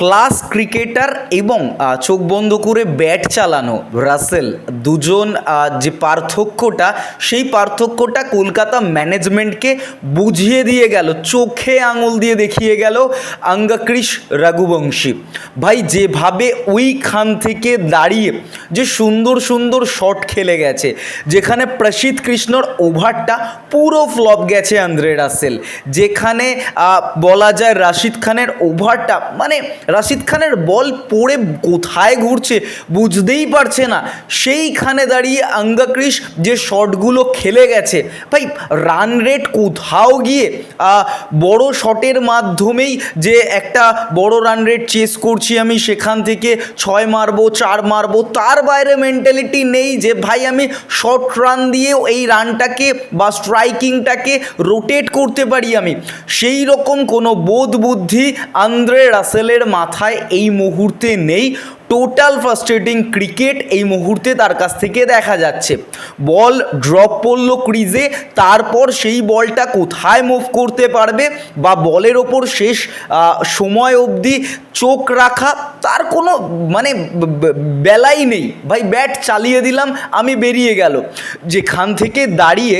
Class cricketer এবং চোখ বন্ধ করে ব্যাট চালানো। রাসেল, দুজন যে পার্থক্যটা, সেই পার্থক্যটা কলকাতা ম্যানেজমেন্টকে বুঝিয়ে দিয়ে গেল, চোখে আঙুল দিয়ে দেখিয়ে গেল অঙ্গকৃষ রঘুবংশী। ভাই, যেভাবে ওইখান থেকে দাঁড়িয়ে যে সুন্দর সুন্দর শট খেলে গেছে, যেখানে প্রসিদ্ধ কৃষ্ণর ওভারটা পুরো ফ্লপ গেছে আন্দ্রে রাসেল, যেখানে বলা যায় রাশিদ খানের ওভারটা মানে রাশিদ খানের বল পড়ে কোথায় ঘুরছে বুঝতেই পারছে না। সেইখানে দাঁড়িয়ে অঙ্গকৃষ যে শটগুলো খেলে গেছে, ভাই রান রেট কোথাও গিয়ে বড় শটের মাধ্যমেই যে একটা বড় রান রেট চেস করছি আমি সেখান থেকে ছয় মারবো, চার মারবো, তার বাইরে মেন্টালিটি নেই যে, ভাই, আমি শর্ট রান দিয়ে এই রানটাকে বা স্ট্রাইকিংটাকে রোটেট করতে পারি আমি। সেই রকম কোনো বোধ বুদ্ধি আন্দ্রে রাসেলের মাথায় এই মুহূর্তে নেই। টোটাল ফ্রাস্ট্রেটিং ক্রিকেট এই মুহূর্তে তার কাছ থেকে দেখা যাচ্ছে। বল ড্রপ পড়ল ক্রিজে তারপর সেই বলটা কোথায় মুভ করতে পারবে বা বলের ওপর শেষ সময় অবধি চোখ রাখা, তার কোনো মানে বেলাই নেই। ভাই ব্যাট চালিয়ে দিলাম, আমি বেরিয়ে গেল। যেখান থেকে দাঁড়িয়ে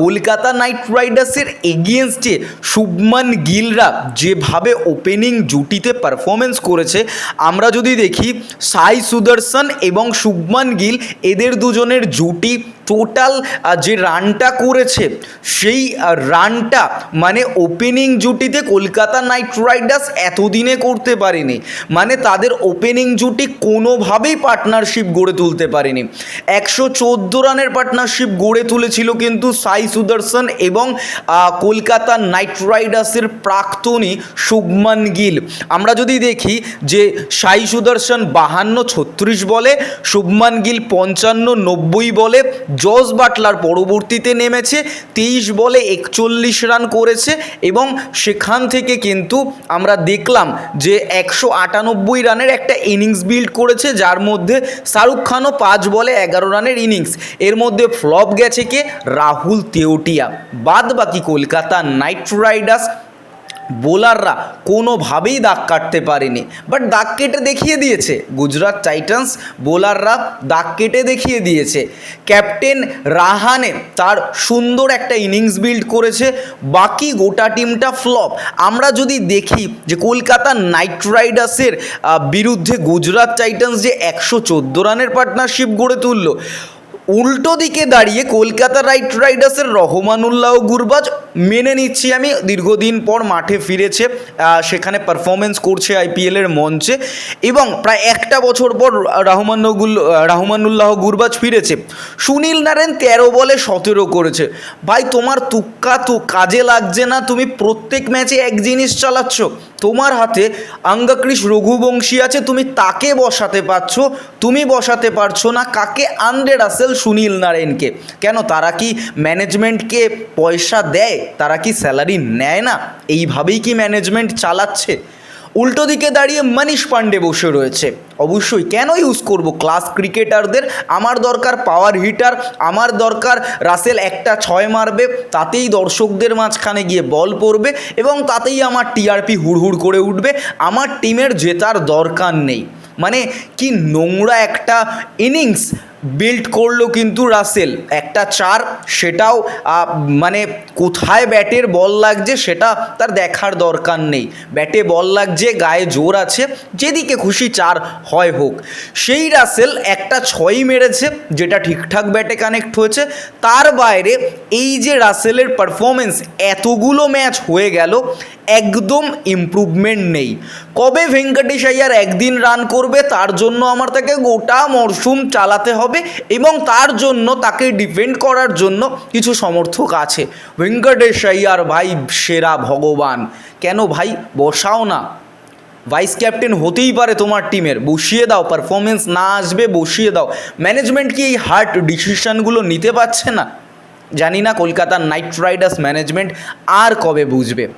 কলকাতা নাইট রাইডার্সের এগেনস্টে শুভমান গিলরা যেভাবে ওপেনিং জুটিতে পারফরমেন্স করেছে, আমরা যদি দেখি সাই সুদর্শন এবং শুভমান গিল, এদের দুজনের জুটি টোটাল যে রানটা করেছে, সেই রানটা মানে ওপেনিং জুটিতে কলকাতা নাইট রাইডার্স এতদিনে করতে পারেনি। মানে তাদের ওপেনিং জুটি কোনোভাবেই পার্টনারশিপ গড়ে তুলতে পারেনি। একশো চোদ্দ রানের পার্টনারশিপ গড়ে তুলেছিল কিন্তু সাই সুদর্শন এবং কলকাতা নাইট রাইডার্সের প্রাক্তনী শুভমান গিল। আমরা যদি দেখি যে সাই সুদর্শন বাহান্ন ছত্রিশ বলে, শুভমান গিল পঞ্চান্ন নব্বই বলে জস বাটলার পরবর্তীতে নেমেছে, তেইশ বলে একচল্লিশ রান করেছে এবং সেখান থেকে কিন্তু আমরা দেখলাম যে একশো আটানব্বই রানের একটা ইনিংস বিল্ড করেছে, যার মধ্যে শাহরুখ খানও পাঁচ বলে এগারো রানের ইনিংস। এর মধ্যে ফ্লপ গেছে কে? রাহুল তেওটিয়া। বাদ বাকি কলকাতা নাইট রাইডার্স বোলাররা কোনোভাবেই দাগ কাটতে পারেনি। বাট দাগ কেটে দেখিয়ে দিয়েছে। গুজরাট টাইটান্স বোলাররা দাগ কেটে দেখিয়ে দিয়েছে। ক্যাপ্টেন রাহানে তার সুন্দর একটা ইনিংস বিল্ড করেছে। বাকি গোটা টিমটা ফ্লপ। আমরা যদি দেখি যে কলকাতা নাইট রাইডার্সের বিরুদ্ধে গুজরাট টাইটান্স যে একশো চোদ্দ রানের পার্টনারশিপ গড়ে তুললো, উল্টো দিকে দাঁড়িয়ে কলকাতা রাইট রাইডার্সের রহমানুল্লাহ গুরবাজ মেনে নিচ্ছি আমি। দীর্ঘদিন পর মাঠে ফিরেছে সেখানে পারফরমেন্স করছে আইপিএলের মঞ্চে এবং প্রায় একটা বছর পর রহমানুল রহমানুল্লাহ গুরবাজ ফিরেছে। সুনীল নারায়ণ তেরো বলে সতেরো করেছে। ভাই, তোমার তুক্কা তো কাজে লাগছে না, তুমি প্রত্যেক ম্যাচে এক জিনিস চালাচ্ছ। তোমার হাতে অঙ্গকৃষ রঘুবংশী আছে, তুমি তাকে বসাতে পারছ, তুমি বসাতে পারছ না, কাকে আন্ডে রাসেল সুনীল নারায়ণকে? কেন, তারা কি ম্যানেজমেন্টকে পয়সা দেয়? তারা কি স্যালারি নেয় না? এইভাবেই কি ম্যানেজমেন্ট চালাচ্ছে? উল্টো দিকে দাঁড়িয়ে মনীষ পান্ডে বসে রয়েছে। অবশ্যই কেন ইউজ করব? ক্লাস ক্রিকেটারদের আমার দরকার পাওয়ার হিটার আমার দরকার রাসেল একটা ছয় মারবে, তাতেই দর্শকদের মাঝখানে গিয়ে বল পড়বে এবং তাতেই আমার টিআরপি হুড়হুড় করে উঠবে। আমার টিমের জেতার দরকার নেই। মানে কি নোংরা একটা ইনিংস বিল্ড করল কিন্তু রাসেল। একটা চার, সেটাও মানে কোথায় ব্যাটের বল লাগছে সেটা তার দেখার দরকার নেই। ব্যাটে বল লাগছে, গায়ে জোর আছে, যেদিকে খুশি চার হয় হোক। সেই রাসেল একটা ছয়ই মেরেছে, যেটা ঠিকঠাক ব্যাটে কানেক্ট হয়েছে। তার বাইরে এই যে রাসেলের পারফরমেন্স এতগুলো ম্যাচ হয়ে গেল, একদম ইমপ্রুভমেন্ট নেই। কবে ভেঙ্কটেশ আইয়ার একদিন রান করবে, তার জন্য আমার তাকে গোটা মরশুম চালাতে হবে। এবং তার জন্য, তাকে ডিফেন্ড করার জন্য কিছু সমর্থক আছে। ভেঙ্কটেশ আইয়ার ভাই, সেরা ভগবান। কেন ভাই? বসাও না। ভাইস ক্যাপ্টেন হতেই পারে তোমার টিমের বসিয়ে দাও পারফরমেন্স না আসবে, বসিয়ে দাও। ম্যানেজমেন্ট কি এই হার্ড ডিসিশনগুলো নিতে পারছে না? জানি না, কলকাতার নাইট রাইডার্স ম্যানেজমেন্ট আর কবে বুঝবে।